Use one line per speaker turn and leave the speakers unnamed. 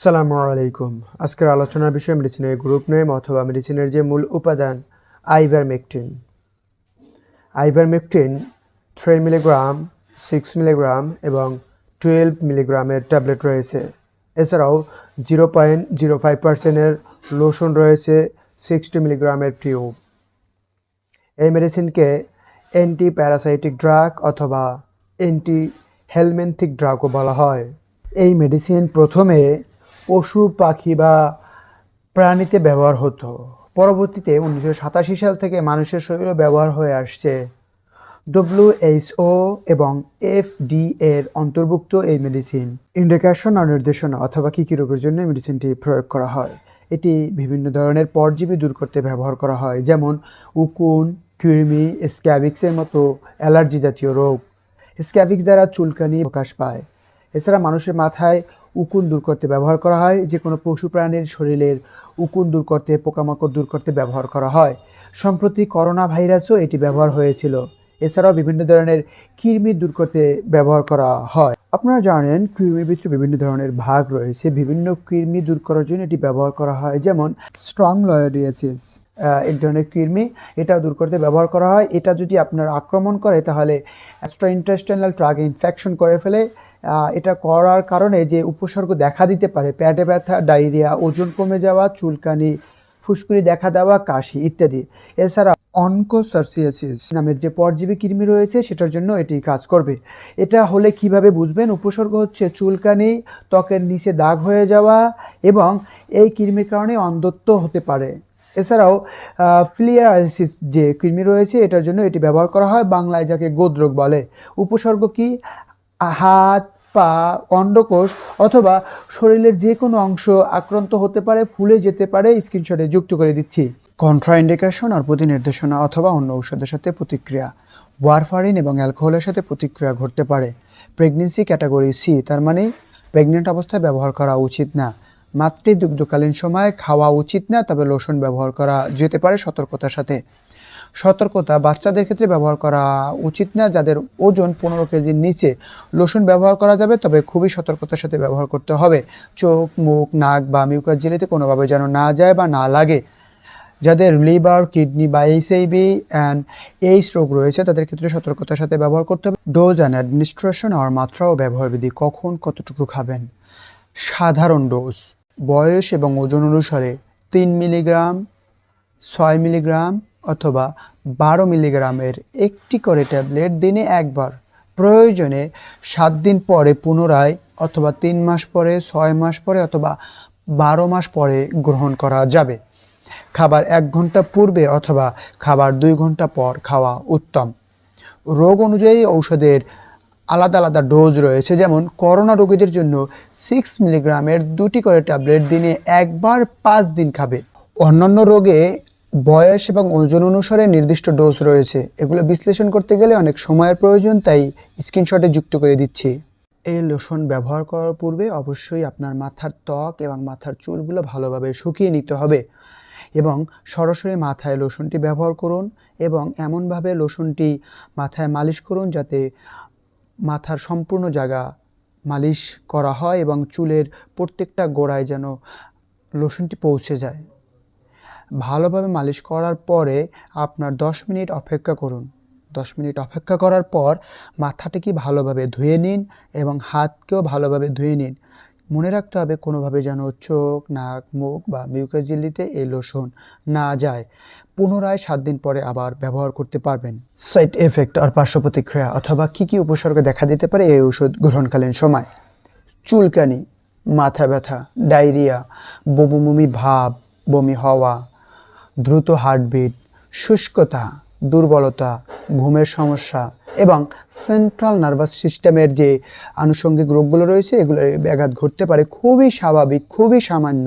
সালামু আলাইকুম। আজকের আলোচনার বিষয় মেডিসিনের গ্রুপ নেম অথবা মেডিসিনের যে মূল উপাদান, ivermectin. Ivermectin three milligram six milligram এবং টুয়েলভ মিলিগ্রামের ট্যাবলেট রয়েছে। এছাড়াও জিরো পয়েন্ট জিরো ফাইভ পার্সেন্টের লোশন রয়েছে সিক্সটি মিলিগ্রামের টিউব এই মেডিসিনকে অ্যান্টি প্যারাসাইটিক ড্রাগ অথবা অ্যান্টি হেলমেন্থিক ড্রাগও বলা হয়। এই মেডিসিন প্রথমে পশু, পাখি বা প্রাণীতে ব্যবহার হতো। পরবর্তীতে উনিশশো সাতাশি সাল থেকে মানুষের শরীরে ব্যবহার হয়ে আসছে। ডব্লিউএইচও এবং এফডি এর অন্তর্ভুক্ত এই মেডিসিন ইন্ডিকেশন আর নির্দেশনা অথবা কী কী রোগের জন্য মেডিসিনটি প্রয়োগ করা হয়। এটি বিভিন্ন ধরনের পরজীবী দূর করতে ব্যবহার করা হয়, যেমন উকুন, কৃমি স্ক্যাবিক্সের মতো অ্যালার্জি জাতীয় রোগ। স্ক্যাবিক্স দ্বারা চুলকানি প্রকাশ পায়। এছাড়া মানুষের মাথায় উকুন দূর করতে ব্যবহার করা হয়। যে কোনো পশু প্রাণীর শরীরের উকুন দূর করতে, পোকামাকড় দূর করতে ব্যবহার করা হয়। সম্প্রতি করোনা ভাইরাসও এটি ব্যবহার হয়েছিল। এছাড়াও বিভিন্ন ধরনের কৃমি দূর করতে ব্যবহার করা হয়। আপনারা জানেন, কৃমির ভিতরে বিভিন্ন ধরনের ভাগ রয়েছে। বিভিন্ন কৃমি দূর করার জন্য এটি ব্যবহার করা হয়। যেমন স্ট্রং লয়োডিয়াসিস এক ধরনের কৃমি, এটা দূর করতে ব্যবহার করা হয়। এটা যদি আপনার আক্রমণ করে, তাহলে অ্যাস্ট্রো ইন্টেস্টাইনাল ট্রাগে ইনফেকশন করে ফেলে। এটা করার কারণে যে উপসর্গ দেখা দিতে পারে, পেটে ব্যথা, ডায়রিয়া, ওজন কমে যাওয়া, চুলকানি, ফুসকুড়ি দেখা দেওয়া, কাশি ইত্যাদি। এছাড়া অনকোসার্সিয়াসিস নামের যে পরজীবী কৃমি রয়েছে, সেটার জন্য এটি কাজ করবে। এটা হলে কীভাবে বুঝবেন? উপসর্গ হচ্ছে চুলকানি, ত্বকের নিচে দাগ হয়ে যাওয়া এবং এই কৃমির কারণে অন্ধত্ব হতে পারে। এছাড়াও ফিলিয়ারাইসিস যে কৃমি রয়েছে, এটার জন্য এটি ব্যবহার করা হয়, বাংলায় যাকে গোদরোগ বলে। উপসর্গ কি? হাত, পা অন্ডকোষ অথবা শরীরের যে কোনো অংশ আক্রান্ত হতে পারে, ফুলে যেতে পারে, স্ক্রিনশটে যুক্ত করে দিচ্ছি। কন্ট্রাইন্ডিকেশন আর প্রতি নির্দেশনা অথবা অন্য ঔষধের সাথে প্রতিক্রিয়া। ওয়ারফারিন এবং অ্যালকোহলের সাথে প্রতিক্রিয়া ঘটতে পারে। প্রেগনেন্সি ক্যাটাগরি সি তার মানে প্রেগনেন্ট অবস্থায় ব্যবহার করা উচিত না। মাতৃদুগ্ধকালীন সময় খাওয়া উচিত না, তবে লোশন ব্যবহার করা যেতে পারে সতর্কতার সাথে। সতর্কতা বাচ্চাদের ক্ষেত্রে ব্যবহার করা উচিত না, যাদের ওজন পনেরো কেজির নিচে। লোশন ব্যবহার করা যাবে, তবে খুবই সতর্কতার সাথে ব্যবহার করতে হবে। চোখ, মুখ, নাক বা মিউকাস জেলিতে কোনোভাবে যেন না যায় বা না লাগে। যাদের লিভার, কিডনি বা এইচআইভি অ্যান্ড এইস রোগ রয়েছে, তাদের ক্ষেত্রে সতর্কতার সাথে ব্যবহার করতে হবে। ডোজ অ্যান্ড অ্যাডমিনিস্ট্রেশন আর মাত্রা ও ব্যবহার বিধি কখন কতটুকু খাবেন? সাধারণ ডোজ। বয়স এবং ওজন অনুসারে তিন মিলিগ্রাম ছয় মিলিগ্রাম অথবা বারো মিলিগ্রামের একটি করে ট্যাবলেট দিনে একবার। প্রয়োজনে সাত দিন পরে পুনরায় অথবা তিন মাস পরে, ছয় মাস পরে অথবা বারো মাস পরে গ্রহণ করা যাবে। খাবার এক ঘণ্টা পূর্বে অথবা খাবার দুই ঘণ্টা পর খাওয়া উত্তম। রোগ অনুযায়ী ঔষধের আলাদা আলাদা ডোজ রয়েছে, যেমন করোনা রোগীদের জন্য সিক্স মিলিগ্রামের দুটি করে ট্যাবলেট দিনে একবার পাঁচ দিন খাবে। অন্যান্য রোগে বয়স এবং ওজন অনুসারে নির্দিষ্ট ডোজ রয়েছে। এগুলো বিশ্লেষণ করতে গেলে অনেক সময়ের প্রয়োজন, তাই স্ক্রিনশটে যুক্ত করে দিচ্ছি। এই লোশন ব্যবহার করার পূর্বে অবশ্যই আপনার মাথার ত্বক এবং মাথার চুলগুলো ভালোভাবে শুকিয়ে নিতে হবে এবং সরাসরি মাথায় লোশনটি ব্যবহার করুন এবং এমনভাবে লোশনটি মাথায় মালিশ করুন যাতে মাথার সম্পূর্ণ জায়গা মালিশ করা হয় এবং চুলের প্রত্যেকটা গোড়ায় যেন লোশনটি পৌঁছে যায়। ভালোভাবে মালিশ করার পরে আপনার দশ মিনিট অপেক্ষা করুন। দশ মিনিট অপেক্ষা করার পর মাথাটাকে ভালোভাবে ধুয়ে নিন এবং হাতকেও ভালোভাবে ধুয়ে নিন। মনে রাখতে হবে কোনোভাবে যেন চোখ, নাক, মুখ বা মিউকাস ঝিল্লিতে এই লোশন না যায়। পুনরায় সাত দিন পরে আবার ব্যবহার করতে পারবেন। সাইড এফেক্ট আর পার্শ্ব প্রতিক্রিয়া অথবা কী কী উপসর্গ দেখা দিতে পারে এই ওষুধ গ্রহণকালীন সময়। চুলকানি, মাথা ব্যথা, ডায়রিয়া বমি ভাব, বমি হওয়া দ্রুত হার্টবিট, শুষ্কতা, দুর্বলতা, ঘুমের সমস্যা এবং সেন্ট্রাল নার্ভাস সিস্টেমের যে আনুষঙ্গিক রোগগুলো রয়েছে, এগুলো ব্যাঘাত ঘটতে পারে, খুবই স্বাভাবিক, খুবই সামান্য।